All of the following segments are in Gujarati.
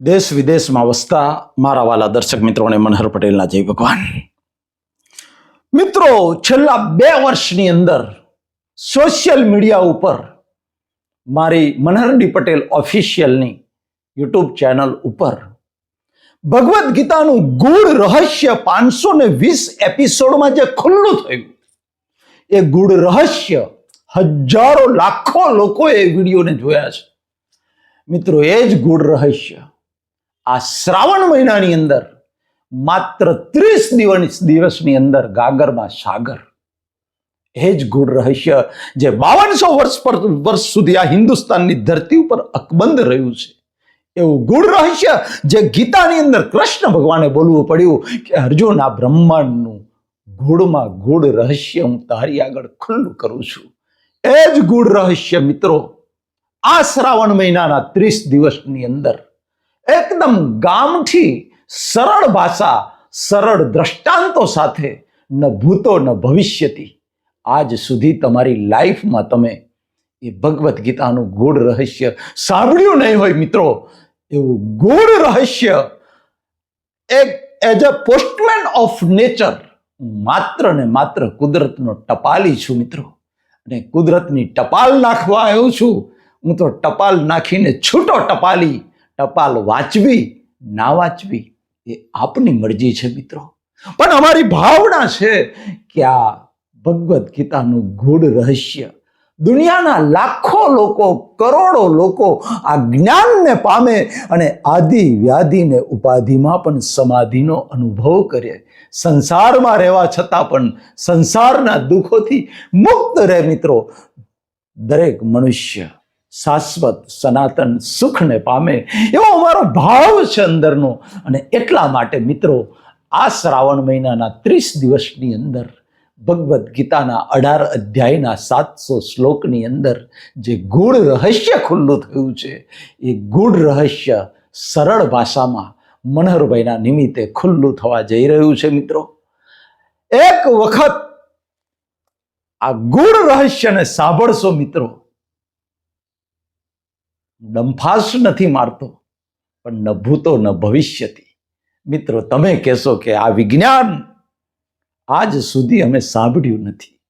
દેશ વિદેશમાં વસતા મારા વાલા દર્શક મિત્રોને મનહર પટેલના જય ભગવાન. મિત્રો, છેલ્લા બે વર્ષની અંદર સોશિયલ મીડિયા ઉપર મારી મનહર ડી પટેલ ઓફિશિયલની યુટ્યુબ ચેનલ ઉપર ભગવદ્ ગીતાનું ગૂઢ રહસ્ય પાંચસો ને વીસ એપિસોડમાં જે ખુલ્લું થયું, એ ગૂઢ રહસ્ય હજારો લાખો લોકોએ એ વિડીયોને જોયા છે. મિત્રો, એ જ ગૂઢ રહસ્ય આ શ્રાવણ મહિનાની અંદર માત્ર ત્રીસ દિવસ દિવસની અંદર ગાગરમાં સાગર. એ જ ગૂઢ રહસ્ય જે બાવનસો વર્ષ પર વર્ષ સુધી આ હિન્દુસ્તાનની ધરતી ઉપર અકબંધ રહ્યું છે. એવું ગૂઢ રહસ્ય જે ગીતાની અંદર કૃષ્ણ ભગવાને બોલવું પડ્યું કે, અર્જુન, આ બ્રહ્માંડનું ગૂઢમાં ગૂઢ રહસ્ય હું તારી આગળ ખુલ્લું કરું છું. એ જ ગૂઢ રહસ્ય મિત્રો, આ શ્રાવણ મહિનાના ત્રીસ દિવસની અંદર એકદમ ગામઠી, સરળ ભાષા, સરળ દ્રષ્ટાંતો સાથે ન ભૂતો ન ભવિષ્યથી આજ સુધી તમારી લાઈફમાં તમે એ ભગવદ્ ગીતાનું ગૂઢ રહસ્ય સાંભળ્યું નહીં હોય મિત્રો. એવું ગૂઢ રહસ્ય એક as a postman of nature માત્ર ને માત્ર કુદરતનો ટપાલી છું મિત્રો. અને કુદરતની ટપાલ નાખવા આવ્યો છું. હું તો ટપાલ નાખીને છૂટો ટપાલી ટપાલ વાંચવી, ના વાંચવી, એ આપની મરજી છે મિત્રો. પણ અમારી ભાવના છે કે આ ભગવદ્ ગીતાનું ગૂઢ રહસ્ય, દુનિયાના લાખો લોકો, કરોડો લોકો આ જ્ઞાનને પામે અને આદિ વ્યાધિને ઉપાધિમાં પણ સમાધિનો અનુભવ કરે. સંસારમાં રહેવા છતાં પણ સંસારના દુઃખોથી મુક્ત રહે મિત્રો દરેક મનુષ્ય. શાશ્વત સનાતન સુખને પામે એવો અમારો ભાવ છે અંદરનો. અને એટલા માટે મિત્રો, આ શ્રાવણ મહિનાના ત્રીસ દિવસની અંદર ભગવદ્ ગીતાના અઢાર અધ્યાયના સાતસો શ્લોકની અંદર જે ગૂઢ રહસ્ય ખુલ્લું થયું છે, એ ગૂઢ રહસ્ય સરળ ભાષામાં મનહરભાઈના નિમિત્તે ખુલ્લું થવા જઈ રહ્યું છે મિત્રો. એક વખત આ ગૂઢ રહસ્યને સાંભળશો મિત્રો. ડંફાસ નથી મારતો, પણ નભૂતો ન ભવિષ્યથી મિત્રો, તમે કહેશો કે આ વિજ્ઞાન આજ સુધી અમે સાંભળ્યું નથી.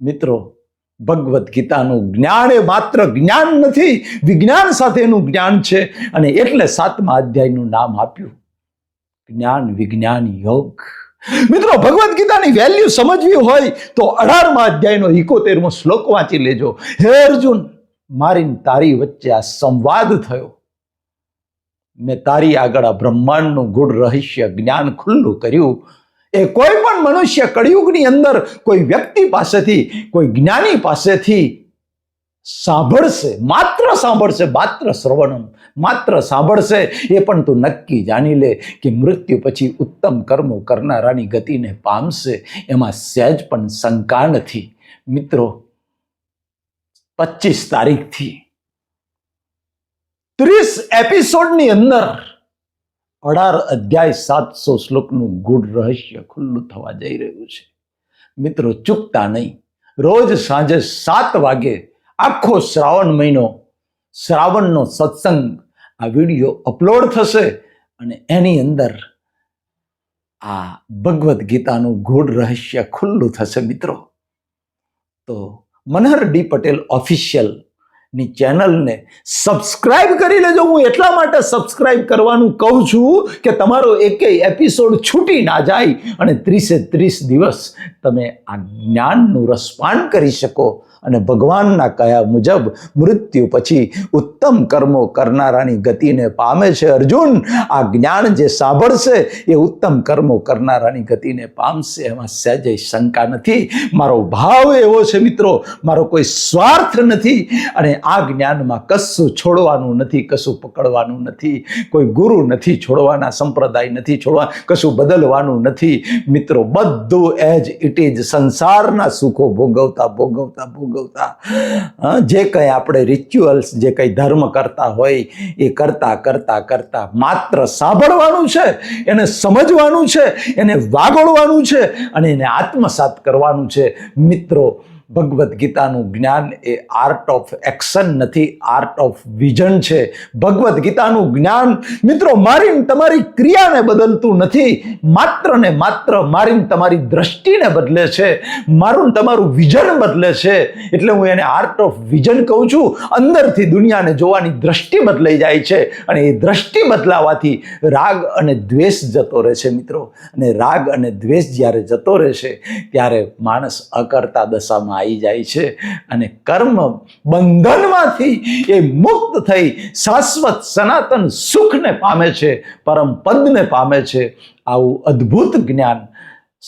મિત્રો, ભગવદ્ ગીતાનું જ્ઞાન એ માત્ર જ્ઞાન નથી, વિજ્ઞાન સાથેનું જ્ઞાન છે, અને એટલે સાતમા અધ્યાયનું નામ આપ્યું. જ્ઞાન, વિજ્ઞાન, યોગ. મિત્રો, ભગવદ્ ગીતાની વેલ્યુ સમજવી હોય તો અઢારમા અધ્યાયનો ઇકોતેરમો શ્લોક વાંચી લેજો. હે અર્જુન મારી તારી વચ્ચે આ સંવાદ થયો. મેં તારી આગળ આ બ્રહ્માંડનું ગુણ, રહસ્ય, જ્ઞાન ખુલ્લું કર્યું. એ કોઈ પણ મનુષ્ય કળિયુગની અંદર કોઈ વ્યક્તિ પાસેથી, કોઈ જ્ઞાની પાસેથી સાંભળશે, માત્ર સાંભળશે, માત્ર શ્રવણમ, માત્ર સાંભળશે, એ પણ તું નક્કી જાણી લે કે મૃત્યુ પછી ઉત્તમ કર્મો કરનારાની ગતિને પામશે. એમાં સહેજ પણ શંકા નથી. મિત્રો પચીસ તારીખથી. ત્રીસ એપિસોડની અંદર અઢાર અધ્યાય સાતસો શ્લોકનું ગૂઢ રહસ્ય ખુલ્લું થવા જઈ રહ્યું છે. મિત્રો, ચૂકતા નહીં. રોજ સાંજે સાત વાગે આખો શ્રાવણ મહિનો શ્રાવણનો સત્સંગ આ વીડિયો અપલોડ થશે અને એની અંદર આ ભગવદ્ ગીતાનું ગૂઢ રહસ્ય ખુલ્લું થશે મિત્રો. તો મનહર ડી પટેલ ઓફિશિયલની ચેનલને સબસ્ક્રાઇબ કરી લેજો. હું એટલા માટે સબસ્ક્રાઇબ કરવાનું કહું છું કે તમારો એકેય એપિસોડ છૂટી ના જાય અને ત્રીસે ત્રીસ દિવસ તમે આ જ્ઞાનનું રસપાન કરી શકો. અને ભગવાનના કયા મુજબ મૃત્યુ પછી ઉત્તમ કર્મો કરનારાની ગતિને પામે છે અર્જુન. આ જ્ઞાન જે સાંભળશે એ ઉત્તમ કર્મો કરનારાની ગતિને પામશે. એમાં સહેજય શંકા નથી. મારો ભાવ એવો છે મિત્રો, મારો કોઈ સ્વાર્થ નથી અને આ જ્ઞાનમાં કશું છોડવાનું નથી, કશું પકડવાનું નથી. કોઈ ગુરુ નથી છોડવાના, સંપ્રદાય નથી છોડવા, કશું બદલવાનું નથી. મિત્રો, બધું એજ ઇટ ઇઝ સંસારના સુખો ભોગવતા ભોગવતા ભોગવતા. હા, જે કંઈ આપણે રિચ્યુઅલ્સ જે કંઈ ધર્મ કરતા હોય એ કરતા કરતા કરતા માત્ર સાંભળવાનું છે એને સમજવાનું છે એને વાગોળવાનું છે અને એને આત્મસાત કરવાનું છે. મિત્રો ભગવદ્ ગીતાનું જ્ઞાન એ આર્ટ ઓફ એક્શન નથી આર્ટ ઓફ વિઝન છે. ભગવદ્ ગીતાનું જ્ઞાન, મિત્રો, મારીને તમારી ક્રિયાને બદલતું નથી માત્ર ને માત્ર મારીને તમારી દ્રષ્ટિને બદલે છે, મારું તમારું વિઝન બદલે છે. એટલે હું એને આર્ટ ઓફ વિઝન કહું છું, અંદરથી દુનિયાને જોવાની દ્રષ્ટિ બદલાઈ જાય છે અને એ દ્રષ્ટિ બદલાવાથી રાગ અને દ્વેષ જતો રહે છે, મિત્રો. અને રાગ અને દ્વેષ જ્યારે જતો રહેશે ત્યારે માણસ અકર્તા દશામાં આવી જાય છે અને કર્મ બંધનમાંથી એ મુક્ત થઈ શાશ્વત સનાતન સુખને પામે છે, પરમ પદને પામે છે. આવું અદ્ભુત જ્ઞાન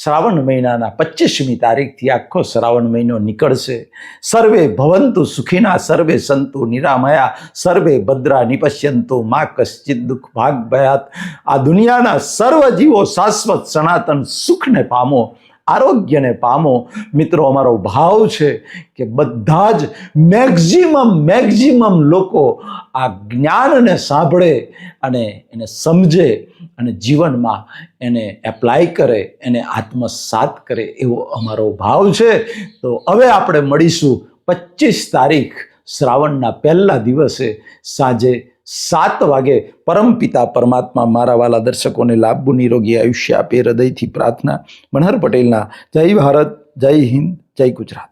શ્રાવણ મહિનાના પચીસમી તારીખથી આખો શ્રાવણ મહિનો નીકળશે. સર્વે ભવંતુ સુખીના, સર્વે સંતુ નિરામયા, સર્વે ભદ્રા નિપશ્યંતુ, મા કશ્ચિત દુઃખ ભાગ ભયાત. આ દુનિયાના સર્વ જીવો શાશ્વત સનાતન સુખને પામો. આરોગ્યને પામો, મિત્રો, અમારો ભાવ છે કે બધા જ મેક્ઝિમમ મેક્ઝિમમ લોકો આ જ્ઞાનને સાંભળે અને એને સમજે અને જીવનમાં એને એપ્લાય કરે, એને આત્મસાત કરે એવો અમારો ભાવ છે. તો હવે આપણે મળીશું પચીસ તારીખ શ્રાવણના પહેલા દિવસે સાંજે સાત વાગે પરમપિતા પરમાત્મા મારા વાલા દર્શકોને લાંબુ નિરોગી આયુષ્ય આપે હૃદયથી પ્રાર્થના. મનહર પટેલના જય ભારત, જય હિન્દ, જય ગુજરાત.